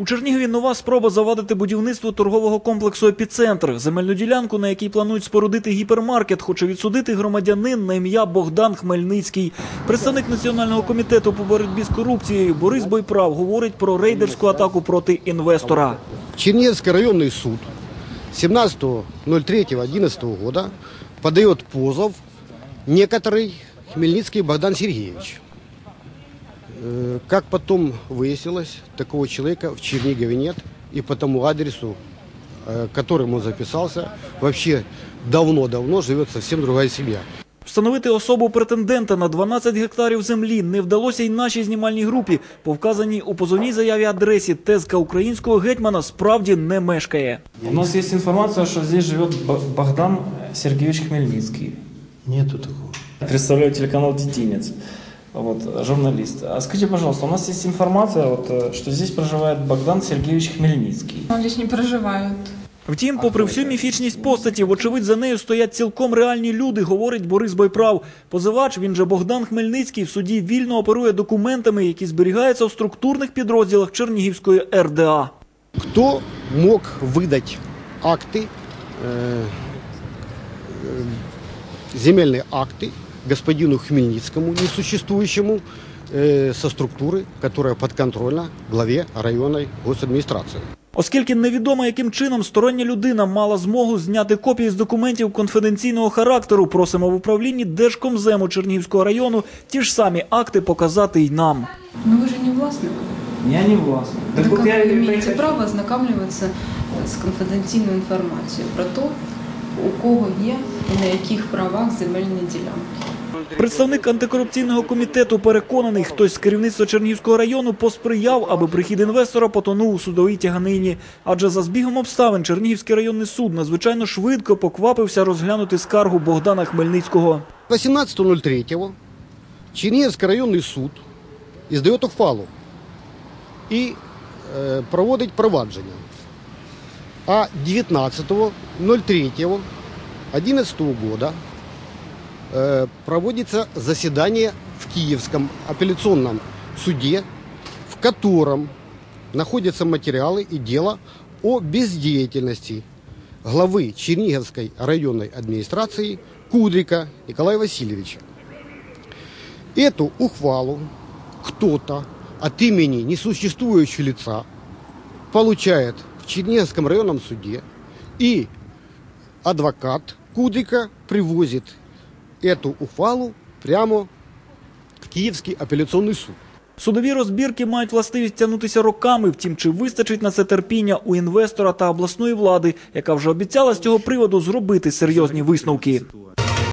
У Чернігові нова спроба завадити будівництво торгового комплексу «Епіцентр». Земельну ділянку, на якій планують спорудити гіпермаркет, хоче відсудити громадянин на ім'я Богдан Хмельницький. Представник Національного комітету по боротьбі з корупцією Борис Бойправ говорить про рейдерську атаку проти інвестора. Чернецкий районный суд 17.03.11 года подает позов некоторый Хмельницкий Богдан Сергеевич. Э, Как потом выяснилось, такого человека в Чернигове нет, и по тому адресу, э, к которому он записался, вообще давно-давно живет совсем другая семья. Встановити особу претендента на 12 гектарів землі не вдалося й нашій знімальній групі. По вказаній у позовній заяві адресі тезка українського гетьмана справді не мешкає. У нас есть информация, что здесь живет Б- Богдан Сергеевич Хмельницкий. Нету такого. Представляю телеканал «Детинец». Вот, журналист. А скажите, пожалуйста, у нас есть информация, вот, э, что здесь проживает Богдан Сергеевич Хмельницкий. Он здесь не проживает. Втім, попри всю міфічність постаті, вочевидь за нею стоять цілком реальні люди, говорить Борис Бойправ. Позивач, він же Богдан Хмельницький, в суді вільно оперує документами, які зберігаються в структурних підрозділах Чернігівської РДА. Кто мог выдать акты, э, э, земельные акты господину Хмельницкому, несуществующему, э, со структуры, которая подконтрольна главе районной госадминистрации? Оскільки невідомо, яким чином стороння людина мала змогу зняти копії з документів конфіденційного характеру, просимо в управлінні Держкомзему Чернігівського району ті ж самі акти показати й нам. Но вы же не властник. Я не властный. Так Так вот как я вы и имеете прихожу. право ознакомливаться э, с конфиденційною інформацією про те, у кого є і на яких правах земельні ділянки. Представник антикорупційного комітету переконаний, хтось з керівництва Чернігівського району посприяв, аби прихід інвестора потонув у судовій тяганині. Адже за збігом обставин Чернігівський районний суд надзвичайно швидко поквапився розглянути скаргу Богдана Хмельницького. 18.03 Чернігівський районний суд издает ухвалу и э, проводить провадження. А 19.03.11 года э, проводится заседание в Киевском апелляционном суде, в котором находятся материалы и дело о бездеятельности главы Черниговской районной администрации Кудрика Николая Васильевича. Эту ухвалу кто-то от имени несуществующего лица получает в Черниговском районном суде, и адвокат Кудрика привозит эту ухвалу прямо в Киевский апелляционный суд. Судові розбірки мають властивість тягнутися роками. Втім, чи вистачить на це терпіння у інвестора та обласної влади, яка вже обіцяла з цього приводу зробити серйозні висновки.